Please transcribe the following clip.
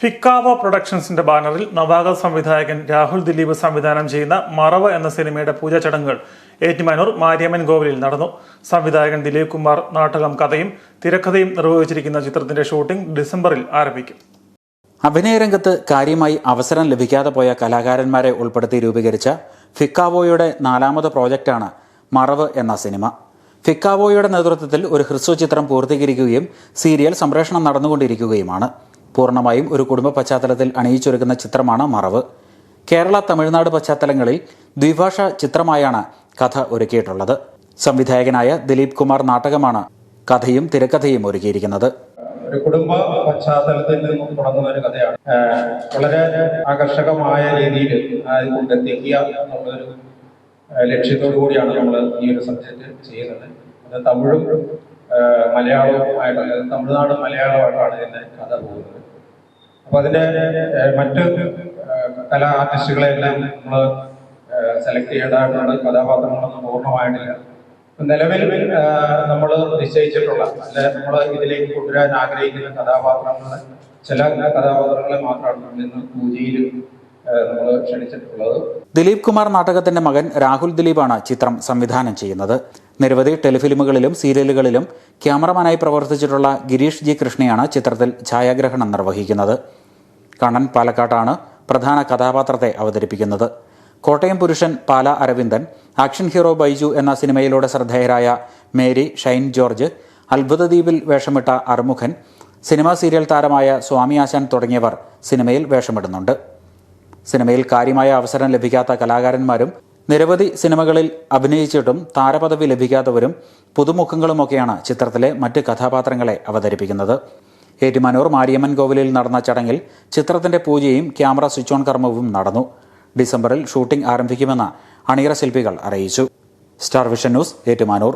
ഫിക്കാവ പ്രൊഡക്ഷൻസിന്റെ ബാനറിൽ നവാഗത സംവിധായകൻ രാഹുൽ ദിലീപ് സംവിധാനം ചെയ്യുന്ന മറവ് എന്ന സിനിമയുടെ പൂജാ ചടങ്ങുകൾ ഏറ്റുമാനൂർ മാരിയമ്മൻ കോവിലിൽ നടന്നു. സംവിധായകൻ ദിലീപ് കുമാർ നാടകം കഥയും തിരക്കഥയും നിർവഹിച്ചിരിക്കുന്ന ചിത്രത്തിന്റെ ഷൂട്ടിംഗ് ഡിസംബറിൽ ആരംഭിക്കും. അഭിനയരംഗത്ത് കാര്യമായി അവസരം ലഭിക്കാതെ പോയ കലാകാരന്മാരെ ഉൾപ്പെടുത്തി രൂപീകരിച്ച ഫിക്കാവോയുടെ നാലാമത് പ്രോജക്റ്റാണ് മറവ് എന്ന സിനിമ. ഫിക്കാവോയുടെ നേതൃത്വത്തിൽ ഒരു ഹ്രസ്വ ചിത്രം പൂർത്തീകരിക്കുകയും സീരിയൽ സംപ്രേഷണം നടന്നുകൊണ്ടിരിക്കുകയുമാണ്. പൂർണമായും ഒരു കുടുംബ പശ്ചാത്തലത്തിൽ അണിയിച്ചൊരുക്കുന്ന ചിത്രമാണ് മറവ്. കേരള തമിഴ്നാട് പശ്ചാത്തലങ്ങളിൽ ദ്വിഭാഷ ചിത്രമായാണ് കഥ ഒരുക്കിയിട്ടുള്ളത്. സംവിധായകനായ ദിലീപ് കുമാർ നാടകമാണ് കഥയും തിരക്കഥയും ഒരുക്കിയിരിക്കുന്നത്. ഒരു കുടുംബ പശ്ചാത്തലത്തിൽ നിന്നും തുടങ്ങുന്ന ഒരു കഥയാണ്. വളരെ ആകർഷകമായ രീതിയിൽ അത് കൊണ്ടെത്തിക്കുക എന്നുള്ളൊരു ലക്ഷ്യത്തോടു കൂടിയാണ് നമ്മൾ ഈ ഒരു സബ്ജക്റ്റ് ചെയ്യുന്നത്. അത് തമിഴും മലയാളവും ആയിട്ടാണ് തമിഴ്നാടും മലയാളവുമായിട്ടാണ് ഇതിന്റെ കഥ പോകുന്നത്. അപ്പൊ അതിന്റെ മറ്റ് കലാ ആർട്ടിസ്റ്റുകളെ ആർട്ടിസ്റ്റുകളെല്ലാം നമ്മൾ സെലക്ട് ചെയ്യേണ്ടതാണ് കഥാപാത്രങ്ങളൊന്നും പൂർണമായിട്ടില്ല. നിലവിൽ നമ്മൾ നിശ്ചയിച്ചിട്ടുള്ള അല്ലെ നമ്മൾ ഇതിലേക്ക് കൊണ്ടുവരാൻ ആഗ്രഹിക്കുന്ന കഥാപാത്രങ്ങളെ ചില കഥാപാത്രങ്ങളെ മാത്രമാണ് നമ്മൾ ഇന്ന് നമ്മൾ ദിലീപ് കുമാർ നാടകത്തിന്റെ മകൻ രാഹുൽ ദിലീപാണ് ചിത്രം സംവിധാനം ചെയ്യുന്നത്. നിരവധി ടെലിഫിലിമുകളിലും സീരിയലുകളിലും ക്യാമറമാനായി പ്രവർത്തിച്ചിട്ടുള്ള ഗിരീഷ് ജി കൃഷ്ണയാണ് ചിത്രത്തിൽ ഛായാഗ്രഹണം നിർവഹിക്കുന്നത്. കണ്ണൻ പാലക്കാട്ടാണ് പ്രധാന കഥാപാത്രത്തെ അവതരിപ്പിക്കുന്നത്. കോട്ടയം പുരുഷൻ പാല അരവിന്ദൻ ആക്ഷൻ ഹീറോ ബൈജു എന്ന സിനിമയിലൂടെ ശ്രദ്ധേയരായ മേരി ഷൈൻ ജോർജ് അത്ഭുതദ്വീപിൽ വേഷമിട്ട അറുമുഖൻ സിനിമാ സീരിയൽ താരമായ സ്വാമി ആശാൻ തുടങ്ങിയവർ സിനിമയിൽ വേഷമിടുന്നുണ്ട്. സിനിമയിൽ കാര്യമായ അവസരം ലഭിക്കാത്ത കലാകാരന്മാരും നിരവധി സിനിമകളിൽ അഭിനയിച്ചിട്ടും താരപദവി ലഭിക്കാത്തവരും പുതുമുഖങ്ങളുമൊക്കെയാണ് ചിത്രത്തിലെ മറ്റ് കഥാപാത്രങ്ങളെ അവതരിപ്പിക്കുന്നത്. ഏറ്റുമാനൂർ മാരിയമ്മൻ കോവിലിൽ നടന്ന ചടങ്ങിൽ ചിത്രത്തിന്റെ പൂജയും ക്യാമറ സ്വിച്ച് ഓൺ കർമ്മവും നടന്നു. ഡിസംബറിൽ ഷൂട്ടിംഗ് ആരംഭിക്കുമെന്ന് അണിയറ ശില്പികൾ അറിയിച്ചു. Star vision news Ettumanoor